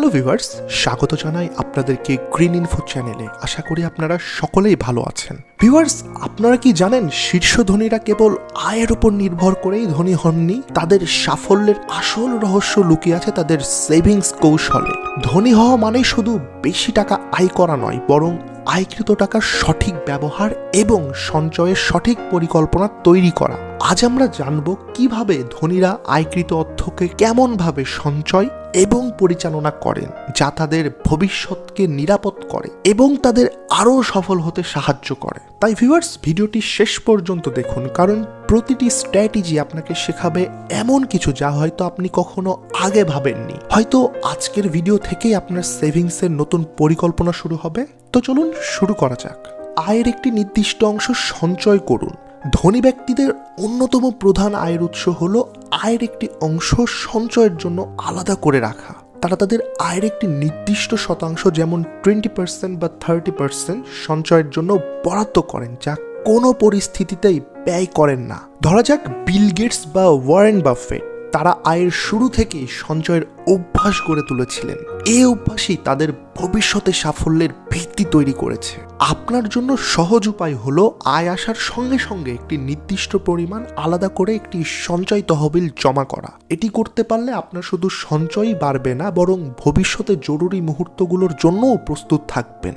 Hello viewers স্বাগত জানাই আপনাদেরকে গ্রিন ইনফো চ্যানেলে আশা করি আপনারা সকলেই ভালো আছেন। ভিউয়ার্স আপনারা কি জানেন শীর্ষ ধনীরা কেবল আয়ের উপর নির্ভর করেই ধনী হননি? তাদের সাফল্যের আসল রহস্য লুকিয়ে আছে তাদের সেভিংস কৌশলে। ধনী হওয়া মানে শুধু বেশি টাকা আয় করা নয়, বরং আয়কৃত টাকার সঠিক ব্যবহার এবং সঞ্চয়ের সঠিক পরিকল্পনা তৈরি করা। আজ আমরা জানব কীভাবে ধনীরা আয়কৃত অর্থকে কেমনভাবে সঞ্চয় এবং পরিচালনা করেন, যা তাদের ভবিষ্যৎকে নিরাপদ করে এবং তাদের আরও সফল হতে সাহায্য করে। তাই ভিউয়ার্স ভিডিওটি শেষ পর্যন্ত দেখুন, কারণ প্রতিটি স্ট্র্যাটেজি আপনাকে শেখাবে এমন কিছু যা হয়তো আপনি কখনো আগে ভাবেননি। হয়তো আজকের ভিডিও থেকেই আপনার সেভিংসের নতুন পরিকল্পনা শুরু হবে। তো চলুন শুরু করা যাক। আয়ের একটি নির্দিষ্ট অংশ সঞ্চয় করুন। ধনী ব্যক্তিদের অন্যতম প্রধান আয়ের উৎস হল আয়ের একটি অংশ সঞ্চয়ের জন্য আলাদা করে রাখা। তারা তাদের আয়ের একটি নির্দিষ্ট শতাংশ, যেমন টোয়েন্টি পার্সেন্ট বা থার্টি পার্সেন্ট সঞ্চয়ের জন্য বরাদ্দ করেন, যা কোনো পরিস্থিতিতেই ব্যয় করেন না। ধরা যাক বিল গেটস বা ওয়ারেন বাফেট। তারা আয়ের শুরু থেকেই সঞ্চয়ের অভ্যাস গড়ে তুলেছিলেন। এই অভ্যাসই তাদের ভবিষ্যতে সাফল্যের ভিত্তি তৈরি করেছে। আপনার জন্য সহজ উপায় হলো আয় আসার সঙ্গে সঙ্গে একটি নির্দিষ্ট পরিমাণ আলাদা করে একটি সঞ্চয় তহবিল জমা করা। এটি করতে পারলে আপনার শুধু সঞ্চয়ই বাড়বে না, বরং ভবিষ্যতে জরুরি মুহূর্তগুলোর জন্যও প্রস্তুত থাকবেন।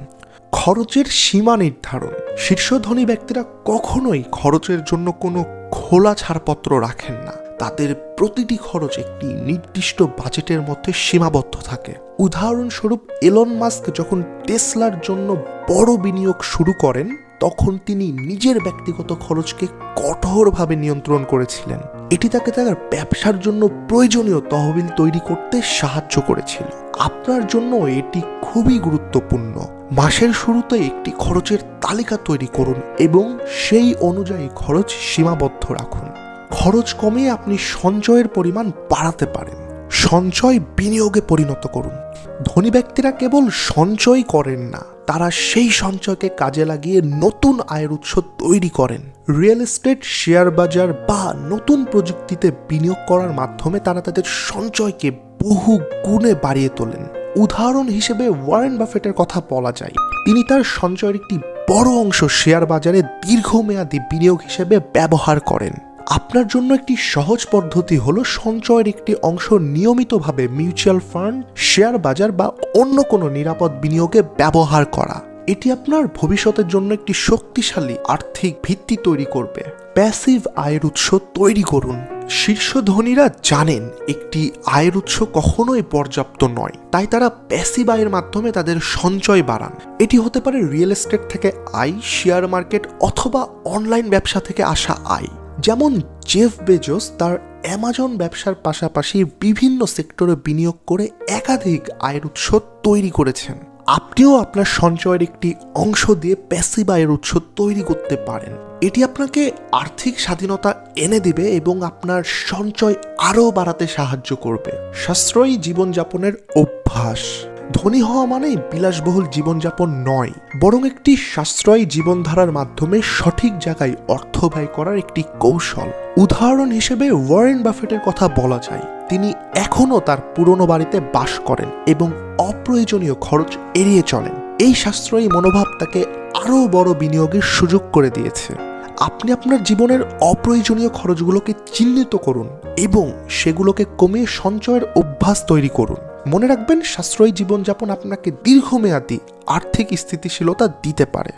খরচের সীমা নির্ধারণ। শীর্ষ ধনী ব্যক্তিরা কখনোই খরচের জন্য কোনো খোলা ছাড়পত্র রাখেন না। তাদের প্রতিটি খরচ একটি নির্দিষ্ট বাজেটের মধ্যে সীমাবদ্ধ থাকে। উদাহরণস্বরূপ এলন মাস্ক যখন টেসলার জন্য বড় বিনিয়োগ শুরু করেন, তখন তিনি নিজের ব্যক্তিগত খরচকে কঠোরভাবে নিয়ন্ত্রণ করেছিলেন। এটি তাকে তার ব্যবসার জন্য প্রয়োজনীয় তহবিল তৈরি করতে সাহায্য করেছিল। আপনার জন্য এটি খুবই গুরুত্বপূর্ণ। মাসের শুরুতে একটি খরচের তালিকা তৈরি করুন এবং সেই অনুযায়ী খরচ সীমাবদ্ধ রাখুন। খরচ কমিয়ে আপনি সঞ্চয়ের পরিমাণ বাড়াতে পারেন। সঞ্চয় বিনিয়োগে পরিণত করুন। ধনী ব্যক্তিরা কেবল সঞ্চয় করেন না, তারা সেই সঞ্চয়কে কাজে লাগিয়ে নতুন আয়ের উৎস তৈরি করেন। রিয়েল এস্টেট, শেয়ার বাজার বা নতুন প্রযুক্তিতে বিনিয়োগ করার মাধ্যমে তারা তাদের সঞ্চয়কে বহু গুণে বাড়িয়ে তোলেন। উদাহরণ হিসেবে ওয়ারেন বাফেটের কথা বলা যায়। তিনি তার সঞ্চয়ের একটি বড় অংশ শেয়ার বাজারে দীর্ঘমেয়াদী বিনিয়োগ হিসেবে ব্যবহার করেন। আপনার জন্য একটি সহজ পদ্ধতি হলো সঞ্চয়ের একটি অংশ নিয়মিতভাবে মিউচুয়াল ফান্ড, শেয়ার বাজার বা অন্য কোনো নিরাপদ বিনিয়োগে ব্যবহার করা। এটি আপনার ভবিষ্যতের জন্য একটি শক্তিশালী আর্থিক ভিত্তি তৈরি করবে। প্যাসিভ আয়ের উৎস তৈরি করুন। শীর্ষ ধনীরা জানেন একটি আয়ের উৎস কখনোই পর্যাপ্ত নয়, তাই তারা প্যাসিভ আয়ের মাধ্যমে তাদের সঞ্চয় বাড়ান। এটি হতে পারে রিয়েল এস্টেট থেকে আয়, শেয়ার মার্কেট অথবা অনলাইন ব্যবসা থেকে আসা আয়। যেমন জেফ বেজোস তার অ্যামাজন ব্যবসার পাশাপাশি বিভিন্ন সেক্টরে বিনিয়োগ করে একাধিক আয়ের উৎস তৈরি করেছেন। আপনিও আপনার সঞ্চয়ের একটি অংশ দিয়ে প্যাসিভ আয়ের উৎস তৈরি করতে পারেন। এটি আপনাকে আর্থিক স্বাধীনতা এনে দিবে এবং আপনার সঞ্চয় আরও বাড়াতে সাহায্য করবে। সাশ্রয়ী জীবনযাপনের অভ্যাস। ধনী হওয়া মানেই বিলাসবহুল জীবনযাপন নয়, বরং একটি সাশ্রয়ী জীবনধারার মাধ্যমে সঠিক জায়গায় অর্থ ব্যয় করার একটি কৌশল। উদাহরণ হিসেবে ওয়ারেন বাফেটের কথা বলা যায়। তিনি এখনও তার পুরনো বাড়িতে বাস করেন এবং অপ্রয়োজনীয় খরচ এড়িয়ে চলেন। এই সাশ্রয়ী মনোভাব তাকে আরও বড় বিনিয়োগের সুযোগ করে দিয়েছে। আপনি আপনার জীবনের অপ্রয়োজনীয় খরচগুলোকে চিহ্নিত করুন এবং সেগুলোকে কমিয়ে সঞ্চয়ের অভ্যাস তৈরি করুন। মনে রাখবেন, সাশ্রয়ী জীবনযাপন আপনাকে দীর্ঘমেয়াদী আর্থিক স্থিতিশীলতা দিতে পারে।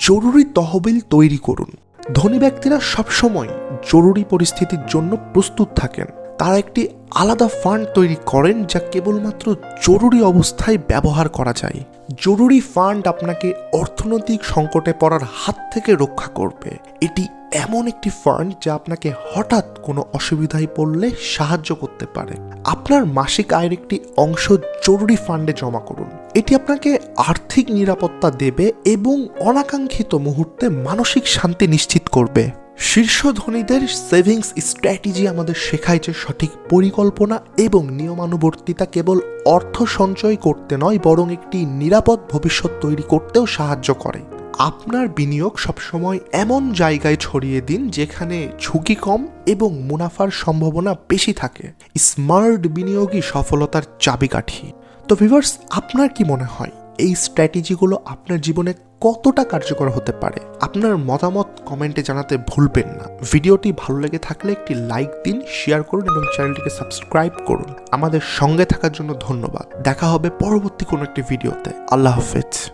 জরুরি তহবিল তৈরি করুন। ধনী ব্যক্তিরা সবসময় জরুরি পরিস্থিতির জন্য প্রস্তুত থাকেন। তারা একটি আলাদা ফান্ড তৈরি করেন যা কেবলমাত্র জরুরি অবস্থায় ব্যবহার করা যায়। জরুরি ফান্ড আপনাকে অর্থনৈতিক সংকটে পড়ার হাত থেকে রক্ষা করবে। এটি এমন একটি ফান্ড যা আপনাকে হঠাৎ কোনো অসুবিধায় পড়লে সাহায্য করতে পারে। আপনার মাসিক আয়ের একটি অংশ জরুরি ফান্ডে জমা করুন। এটি আপনাকে আর্থিক নিরাপত্তা দেবে এবং অনাকাঙ্ক্ষিত মুহূর্তে মানসিক শান্তি নিশ্চিত করবে। শীর্ষ ধনীদের সেভিংস স্ট্র্যাটেজি আমাদের শেখায় যে সঠিক পরিকল্পনা এবং নিয়মানুবর্তিতা কেবল অর্থ সঞ্চয় করতে নয়, বরং একটি নিরাপদ ভবিষ্যৎ তৈরি করতেও সাহায্য করে। আপনার বিনিয়োগ সবসময় এমন জায়গায় ছড়িয়ে দিন যেখানে ঝুঁকি কম এবং মুনাফার সম্ভাবনা বেশি থাকে। স্মার্ট বিনিয়োগই সফলতার চাবিকাঠি। তো ভিভার্স আপনার কি মনে হয়, এই স্ট্র্যাটেজিগুলো আপনার জীবনে কতটা কার্যকর হতে পারে? আপনার মতামত কমেন্টে জানাতে ভুলবেন না। ভিডিওটি ভালো লেগে থাকলে একটি লাইক দিন, শেয়ার করুন এবং চ্যানেলটিকে সাবস্ক্রাইব করুন। আমাদের সঙ্গে থাকার জন্য ধন্যবাদ। দেখা হবে পরবর্তী কোনো একটি ভিডিওতে। আল্লাহ হাফেজ।